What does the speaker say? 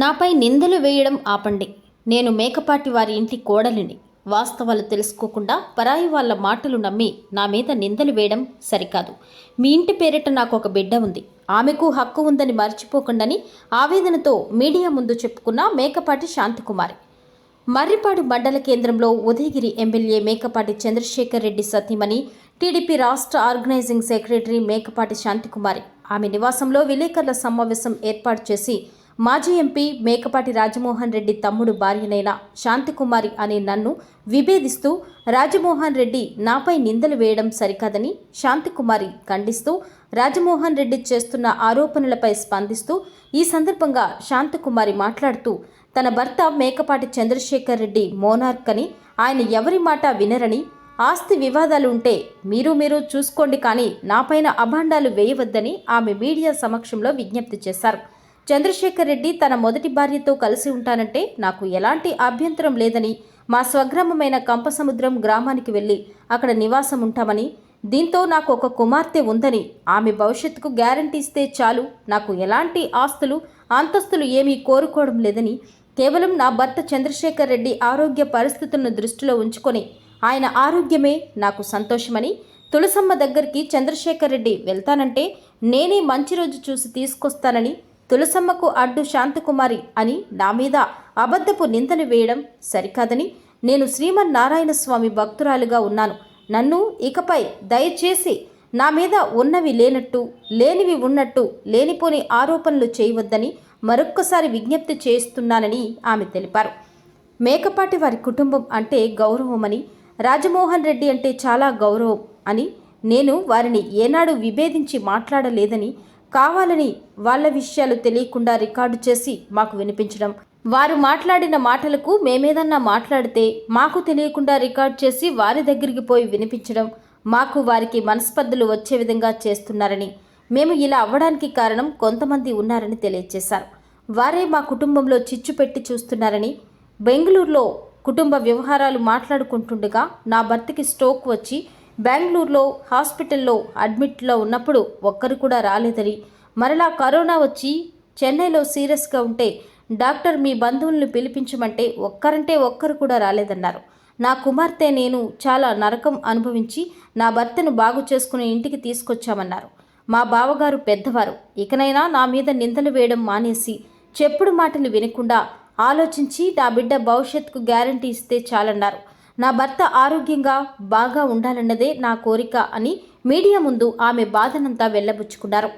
నాపై నిందలు వేయడం ఆపండి. నేను మేకపాటి వారి ఇంటి కోడలిని. వాస్తవాలు తెలుసుకోకుండా పరాయి వాళ్ళ మాటలు నమ్మి నా మీద నిందలు వేయడం సరికాదు. మీ ఇంటి పేరిట నాకు ఒక బిడ్డ ఉంది. ఆమెకు హక్కు ఉందని మర్చిపోకుండాని ఆవేదనతో మీడియా ముందు చెప్పుకున్న మేకపాటి శాంతికుమారి. మర్రిపాడు మండల కేంద్రంలో ఉదయగిరి ఎమ్మెల్యే మేకపాటి చంద్రశేఖర్ రెడ్డి సతీమణి టీడీపీ రాష్ట్ర ఆర్గనైజింగ్ సెక్రటరీ మేకపాటి శాంతికుమారి. ఆమె నివాసంలో విలేకరుల సమావేశం ఏర్పాటు చేసి మాజీ ఎంపీ మేకపాటి రాజమోహన్ రెడ్డి తమ్ముడు భార్యనైన శాంతికుమారి అనే నన్ను విభేదిస్తూ రాజమోహన్ రెడ్డి నాపై నిందలు వేయడం సరికాదని శాంతికుమారి ఖండిస్తూ రాజమోహన్ రెడ్డి చేస్తున్న ఆరోపణలపై స్పందిస్తూ ఈ సందర్భంగా శాంతికుమారి మాట్లాడుతూ తన భర్త మేకపాటి చంద్రశేఖర్ రెడ్డి మోనార్క్ అని ఆయన ఎవరి మాట వినరని ఆస్తి వివాదాలు ఉంటే మీరు మీరు చూసుకోండి కానీ నాపైన అభాండాలు వేయవద్దని ఆమె మీడియా సమక్షంలో విజ్ఞప్తి చేశారు. చంద్రశేఖర్ రెడ్డి తన మొదటి భార్యతో కలిసి ఉంటానంటే నాకు ఎలాంటి అభ్యంతరం లేదని మా స్వగ్రామమైన కంపసముద్రం గ్రామానికి వెళ్ళి అక్కడ నివాసం ఉంటామని దీంతో నాకు ఒక కుమార్తె ఉందని ఆమె భవిష్యత్తుకు గ్యారంటీ ఇస్తే చాలు నాకు ఎలాంటి ఆస్తులు అంతస్తులు ఏమీ కోరుకోవడం లేదని కేవలం నా భర్త చంద్రశేఖర్ రెడ్డి ఆరోగ్య పరిస్థితులను దృష్టిలో ఉంచుకొని ఆయన ఆరోగ్యమే నాకు సంతోషమని తులసమ్మ దగ్గరికి చంద్రశేఖర్ రెడ్డి వెళ్తానంటే నేనే మంచి రోజు చూసి తీసుకొస్తానని తులసమ్మకు అడ్డు శాంతకుమారి అని నా మీద అబద్ధపు నిందలు వేయడం సరికాదని నేను శ్రీమన్నారాయణ స్వామి భక్తురాలుగా ఉన్నాను. నన్ను ఇకపై దయచేసి నా మీద ఉన్నవి లేనట్టు లేనివి ఉన్నట్టు లేనిపోని ఆరోపణలు చేయవద్దని మరొక్కసారి విజ్ఞప్తి చేస్తున్నానని ఆమె తెలిపారు. మేకపాటి వారి కుటుంబం అంటే గౌరవమని రాజమోహన్ రెడ్డి అంటే చాలా గౌరవం అని నేను వారిని ఏనాడు విభేదించి మాట్లాడలేదని కావాలని వాళ్ళ విషయాలు తెలియకుండా రికార్డు చేసి మాకు వినిపించడం. వారు మాట్లాడిన మాటలకు మేమేదన్నా మాట్లాడితే మాకు తెలియకుండా రికార్డ్ చేసి వారి దగ్గరికి పోయి వినిపించడం మాకు వారికి మనస్పర్ధలు వచ్చే విధంగా చేస్తున్నారని మేము ఇలా అవ్వడానికి కారణం కొంతమంది ఉన్నారని తెలియజేశారు వారే మా కుటుంబంలో చిచ్చు పెట్టి చూస్తున్నారని బెంగళూరులో కుటుంబ వ్యవహారాలు మాట్లాడుకుంటుండగా నా భర్తకి స్ట్రోక్ వచ్చి బెంగళూరులో హాస్పిటల్లో అడ్మిట్లో ఉన్నప్పుడు ఒక్కరు కూడా రాలేదని. మరలా కరోనా వచ్చి చెన్నైలో సీరియస్గా ఉంటే డాక్టర్ మీ బంధువులను పిలిపించమంటే ఒక్కరంటే ఒక్కరు కూడా రాలేదన్నారు. నా కుమార్తె నేను చాలా నరకం అనుభవించి నా భర్తను బాగు చేసుకుని ఇంటికి తీసుకొచ్చామన్నారు. మా బావగారు పెద్దవారు. ఇకనైనా నా మీద నిందలు వేయడం మానేసి చెప్పుడు మాటలు వినకుండా ఆలోచించి నా బిడ్డ భవిష్యత్తుకు గ్యారంటీ ఇస్తే చాలన్నారు. నా భర్త ఆరోగ్యంగా బాగా ఉండాలన్నదే నా కోరిక అని మీడియా ముందు ఆమె బాధనంతా వెళ్ళబుచ్చుకున్నారు